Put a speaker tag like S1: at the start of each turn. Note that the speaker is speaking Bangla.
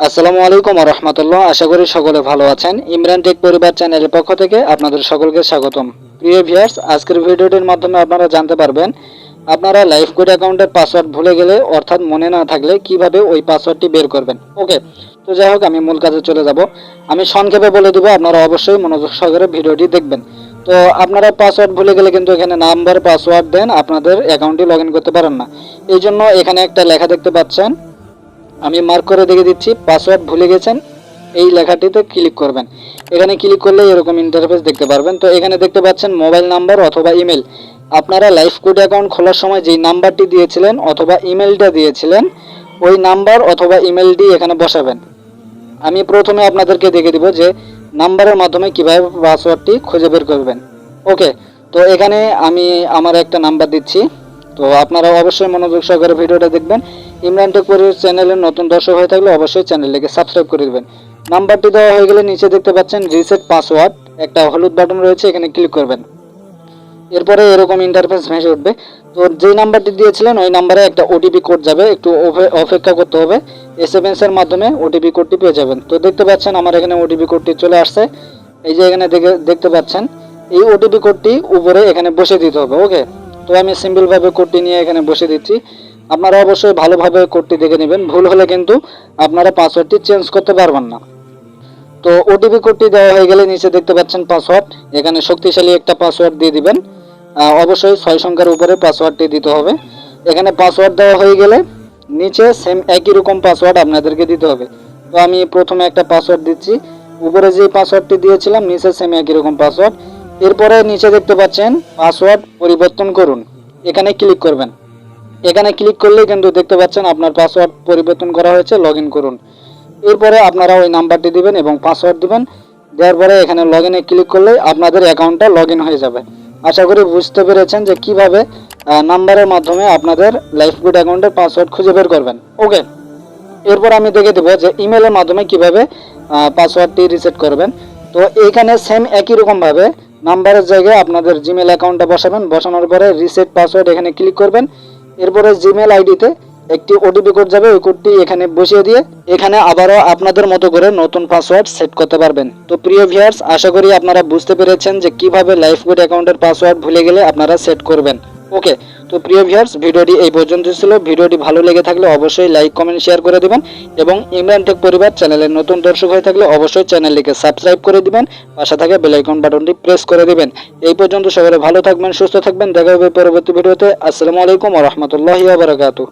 S1: আসসালামু আলাইকুম রহমতুল্লাহ। আশা করি সকলে ভালো আছেন। ইমরান টেক পরিবার চ্যানেলের পক্ষ থেকে আপনাদের সকলকে স্বাগতম। প্রিয় ভিউয়ার্স, আজকের ভিডিওটির মাধ্যমে আপনারা জানতে পারবেন, আপনারা লাইফ কোড অ্যাকাউন্টের পাসওয়ার্ড ভুলে গেলে, অর্থাৎ মনে না থাকলে কীভাবে ওই পাসওয়ার্ডটি বের করবেন। ওকে, তো যাই হোক, আমি মূল কাজে চলে যাব। আমি সংক্ষেপে বলে দেবো, আপনারা অবশ্যই মনোযোগ সহকারে ভিডিওটি দেখবেন। তো আপনারা পাসওয়ার্ড ভুলে গেলে কিন্তু এখানে নাম্বার, পাসওয়ার্ড দেন, আপনাদের অ্যাকাউন্টটি লগ করতে পারেন না। এই জন্য এখানে একটা লেখা দেখতে পাচ্ছেন আমি মার্ক করে দেখে দিচ্ছি পাসওয়ার্ড ভুলে গেছেন, এই লেখাটিতে ক্লিক করবেন। এখানে ক্লিক করলে এরকম ইন্টারফেস দেখতে পারবেন। তো এখানে দেখতে পাচ্ছেন মোবাইল নাম্বার অথবা ইমেল আপনারা লাইফ কোড অ্যাকাউন্ট খোলার সময় যেই নাম্বারটি দিয়েছিলেন অথবা ইমেলটা দিয়েছিলেন, ওই নাম্বার অথবা ইমেলটি এখানে বসাবেন। আমি প্রথমে আপনাদেরকে দেখে দিব যে নাম্বারের মাধ্যমে কীভাবে পাসওয়ার্ডটি খুঁজে বের করবেন। ওকে তো এখানে আমি আমার একটা নাম্বার দিচ্ছি। তো আপনারা অবশ্যই মনোযোগ সহকারে ভিডিওটা দেখবেন। ইমরান টেক পরিবার চ্যানেলের নতুন দর্শক হয়ে থাকলে অবশ্যই চ্যানেলটিকে সাবস্ক্রাইব করে দেবেন। নাম্বারটি দেওয়া হয়ে গেলে নিচে দেখতে পাচ্ছেন রিসেট পাসওয়ার্ড একটা হলুদ বাটন রয়েছে, এখানে ক্লিক করবেন। এরপরে এরকম ইন্টারফেস ভেসে উঠবে। তো যেই নাম্বারটি দিয়েছিলেন, ওই নাম্বারে একটা ওটিপি কোড যাবে। একটু অপেক্ষা করতে হবে। এস এম এর মাধ্যমে ওটিপি কোডটি পেয়ে যাবেন। তো দেখতে পাচ্ছেন আমার এখানে ওটিপি কোডটি চলে আসছে। এই যে এখানে দেখে দেখতে পাচ্ছেন, এই ওটিপি কোডটি উপরে এখানে বসে দিতে হবে ওকে তো আমি সিম্পলভাবে কোডটি নিয়ে এখানে বসে দিচ্ছি। আপনারা অবশ্যই ভালোভাবে কোডটি দেখে নেবেন। ভুল হলে কিন্তু আপনারা পাসওয়ার্ডটি চেঞ্জ করতে পারবেন না। তো ওটিপি কোডটি দেওয়া হয়ে গেলে নিচে দেখতে পাচ্ছেন পাসওয়ার্ড। এখানে শক্তিশালী একটা পাসওয়ার্ড দিয়ে দিবেন। অবশ্যই ছয় সংখ্যার উপরে পাসওয়ার্ডটি দিতে হবে। এখানে পাসওয়ার্ড দেওয়া হয়ে গেলে নিচে সেম একই রকম পাসওয়ার্ড আপনাদেরকে দিতে হবে। তো আমি প্রথমে একটা পাসওয়ার্ড দিচ্ছি। উপরে যে পাসওয়ার্ডটি দিয়েছিলাম, নিচে সেম একই রকম পাসওয়ার্ড। এরপরে নিচে দেখতে পাচ্ছেন পাসওয়ার্ড পরিবর্তন করুন। এখানে ক্লিক করবেন। এখানে ক্লিক করলে কিন্তু দেখতে পাচ্ছেন আপনার পাসওয়ার্ড পরিবর্তন করা হয়েছে লগ করুন। এরপরে আপনারা ওই নাম্বারটি দিবেন এবং পাসওয়ার্ড দিবেন। দেওয়ার পরে এখানে লগ ইনে ক্লিক করলে আপনাদের অ্যাকাউন্টটা লগ হয়ে যাবে। আশা করি বুঝতে পেরেছেন যে কীভাবে নাম্বারের মাধ্যমে আপনাদের লাইফগুড অ্যাকাউন্টের পাসওয়ার্ড খুঁজে বের করবেন। ওকে এরপর আমি দেখে দেবো যে ইমেলের মাধ্যমে কীভাবে পাসওয়ার্ডটি রিসেট করবেন। তো এইখানে সেম একই রকমভাবে নাম্বারের জায়গায় আপনাদের জিমেল অ্যাকাউন্টটা বসাবেন। বসানোর পরে রিসেট পাসওয়ার্ড এখানে ক্লিক করবেন। এরপরে জিমেল আইডিতে একটি ওটিপি কোড যাবে, ওই কোডটি এখানে বসিয়ে দিয়ে এখানে আবারও আপনাদের মতো করে নতুন পাসওয়ার্ড সেট করতে পারবেন। তো প্রিয় ভিউয়ার্স আশা করি আপনারা বুঝতে পেরেছেন যে কীভাবে লাইফ লাইফগুড অ্যাকাউন্টের পাসওয়ার্ড ভুলে গেলে আপনারা সেট করবেন। ওকে, তো প্রিয় ভিউয়ার্স ভিডিওটি এই পর্যন্ত ছিল। ভিডিওটি ভালো লেগে থাকলে অবশ্যই লাইক কমেন্ট শেয়ার করে দিবেন এবং ইমরান টেক পরিবার চ্যানেলের নতুন দর্শক হয়ে থাকলে অবশ্যই চ্যানেলটিকে সাবস্ক্রাইব করে দিবেন। পাশে থাকা বেলাইকন বাটনটি প্রেস করে দিবেন। এই পর্যন্ত সবাই ভালো থাকবেন, সুস্থ থাকবেন। দেখা হবে পরবর্তী ভিডিওতে। আসসালামু আলাইকুম রহমতুল্লাহ বারাকাতুহু।